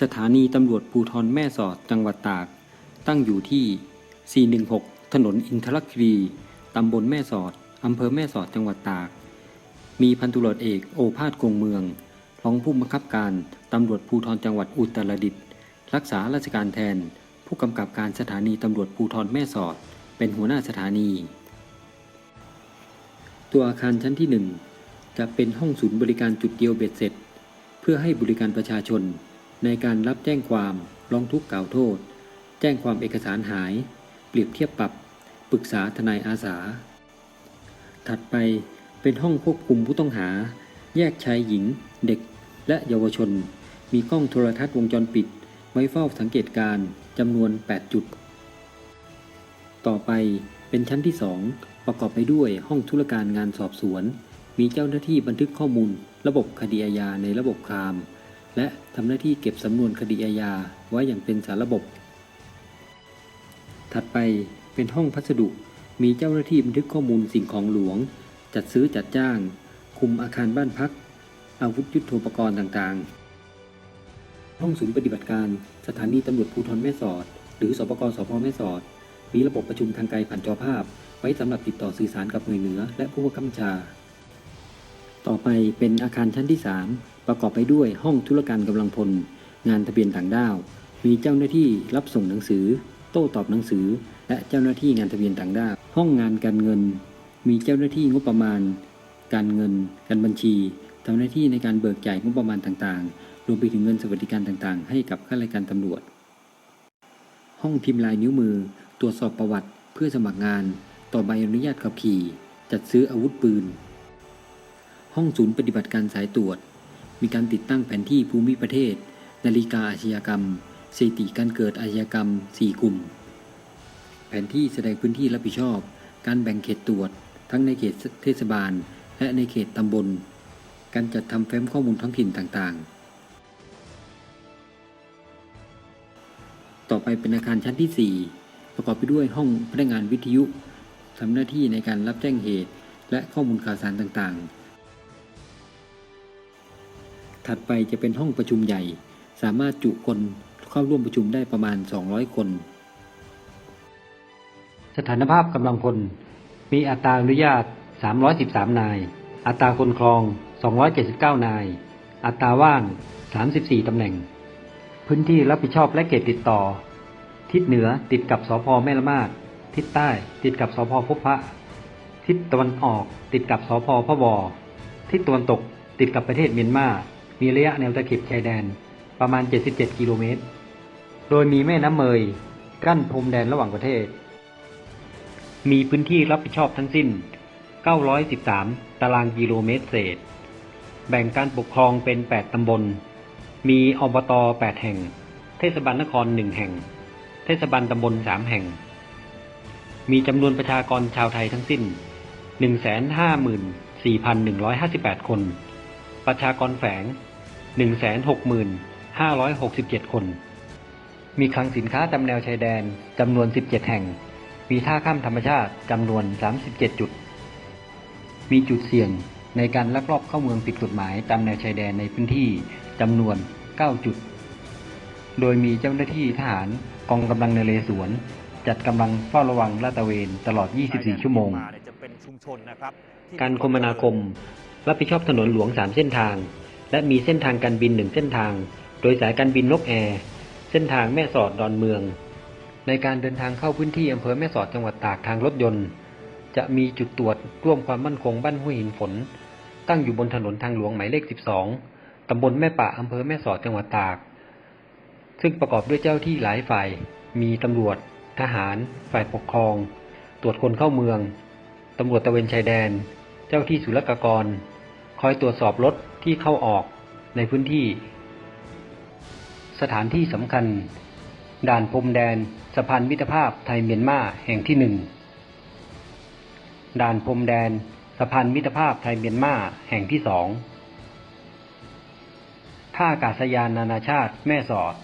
สถานีตำรวจภูธรแม่สอดจังหวัดตาก ตั้งอยู่ที่ 416 ถนนอินทรครีตำบลแม่สอดอำเภอแม่สอดจังหวัดตาก มีพันตุรวจเอกโอภาสกงเมืองรองผู้บังคับการตำรวจภูธรจังหวัดอุตรดิตถ์รักษาราชการแทน ผู้กำกับการสถานีตำรวจภูธรแม่สอด เป็นหัวหน้าสถานี ตัวอาคารชั้นที่หนึ่งจะเป็นห้องศูนย์บริการจุดเดียวเบ็ดเสร็จ เพื่อให้บริการประชาชน ในการรับแจ้งความร้องทุกข์กล่าวโทษ แจ้งความเอกสารหาย เปรียบเทียบปรับ ปรึกษาทนายอาสา ถัดไปเป็นห้องควบคุมผู้ต้องหา แยกชายหญิง เด็ก และเยาวชน มีกล้องโทรทัศน์วงจรปิด ไว้เฝ้าสังเกตการ์จำนวน 8 จุด ต่อไปเป็นชั้นที่ 2 ประกอบไปด้วยห้องธุรการงานสอบสวน มีเจ้าหน้าที่บันทึกข้อมูล ระบบคดีอาญาในระบบคราม และทำหน้าที่เก็บสำนวนคดีอาญาไว้อย่างเป็นสารระบบ ถัดไปเป็นห้องพัสดุ มีเจ้าหน้าที่บันทึกข้อมูลสิ่งของหลวง จัดซื้อจัดจ้าง คุมอาคารบ้านพัก อาวุธยุทโธปกรณ์ต่างๆ ห้องศูนย์ปฏิบัติการสถานีตำรวจภูธรแม่สอด หรือสปกสพแม่สอด มีระบบประชุมทางไกลผ่านจอภาพ ไว้สำหรับติดต่อสื่อสารกับหน่วยเหนือ และผู้บังคับบัญชา ต่อไปเป็นอาคารชั้นที่ 3 ประกอบไปด้วยห้องธุรการกำลังพล งานทะเบียนต่างด้าว มีเจ้าหน้าที่รับส่งหนังสือ โต้ตอบหนังสือ และเจ้าหน้าที่งานทะเบียนต่างด้าว ห้องงานการเงิน มีเจ้าหน้าที่งบประมาณ การเงิน การบัญชีทำหน้าที่ในการเบิกจ่ายงบประมาณต่างๆ รวมไปถึงเงินสวัสดิการต่างๆ ให้กับข้าราชการตำรวจ ห้องพิมพ์ลายนิ้วมือ ตรวจสอบประวัติเพื่อสมัครงาน ต่อใบอนุญาตขับขี่ จัดซื้ออาวุธปืน ห้องศูนย์ปฏิบัติการสายตรวจ มีการติดตั้งแผนที่ภูมิประเทศ นาฬิกาอาชญากรรมสถิติการเกิดอาชญากรรม 4 กลุ่ม แผนที่แสดงพื้นที่รับผิดชอบ การแบ่งเขตตรวจ ทั้งในเขตเทศบาล และในเขตตำบล การจัดทำแฟ้มข้อมูลท้องถิ่นต่างๆ ต่อไปเป็นอาคารชั้นที่ 4 ประกอบไปด้วยห้องพนักงานวิทยุทำหน้าที่ในการรับแจ้งเหตุและข้อมูลข่าวสารต่างๆ ถัดไปจะเป็นห้องประชุมใหญ่ สามารถจุคนเข้าร่วมประชุมได้ประมาณ 200 คน สถานภาพกำลังพล มีอัตราอนุญาต 313 นาย อัตราคนครอง 279 นาย อัตราว่าง 34 ตำแหน่ง พื้นที่รับผิดชอบและเขตติดต่อ ทิศเหนือติดกับสพแม่ละมาดทิศใต้ติดกับสพพบพระ ทิศตะวันออกติดกับสพพบทิศตะวันตกติดกับประเทศเมียนมา มีระยะแนวตะเข็บชายแดนประมาณ 77 กิโลเมตร โดยมีแม่น้ำเมย กั้นพรมแดนระหว่างประเทศ มีพื้นที่รับผิดชอบทั้งสิ้น 913 ตารางกิโลเมตรเศษ แบ่งการปกครองเป็น 8 ตำบล มีอบต 8 แห่ง เทศบาลนคร 1 แห่ง เทศบาลตำบล 3 แห่ง มีจำนวนประชากรชาวไทยทั้งสิ้น 154,158 คน ประชากรแฝง 165,567 คน มีคลังสินค้าตามแนวชายแดนจำนวน 17 แห่ง มีท่าข้ามธรรมชาติจำนวน 37 จุด มีจุดเสี่ยงในการลักลอบเข้าเมืองผิดกฎหมายตามแนวชายแดนในพื้นที่จำนวน 9 จุด โดยมีเจ้าหน้าที่ทหารกองกำลังนเรศวร จัดกำลังเฝ้าระวังลาดตระเวนตลอด 24 ชั่วโมงมนนการคมนาคม รับผิดชอบถนนหลวง 3 เส้นทาง และมีเส้นทางการบิน1เส้นทาง โดยสายการบินนกแอร์ เส้นทางแม่สอดดอนเมือง ในการเดินทางเข้าพื้นที่อำเภอแม่สอดจังหวัดตากทางรถยนต์ จะมีจุดตรวจร่วมความมั่นคงบ้านห้วยหินฝน ตั้งอยู่บนถนนทางหลวงหมายเลข 12 ตำบลแม่ปะอำเภอแม่สอดจังหวัดตาก ซึ่งประกอบด้วยเจ้าที่หลายฝ่าย มีตำรวจ ทหาร ฝ่ายปกครอง ตรวจคนเข้าเมือง ตำรวจตะเวนชายแดน เจ้าที่ศุลกากร คอยตรวจสอบรถที่เข้าออกในพื้นที่ สถานที่สำคัญ ด่านพรมแดนสะพานมิตรภาพไทยเมียนมาแห่งที่หนึ่งด่านพรมแดนสะพานมิตรภาพไทยเมียนมาแห่งที่สองท่าอากาศยานนานาชาติแม่สอด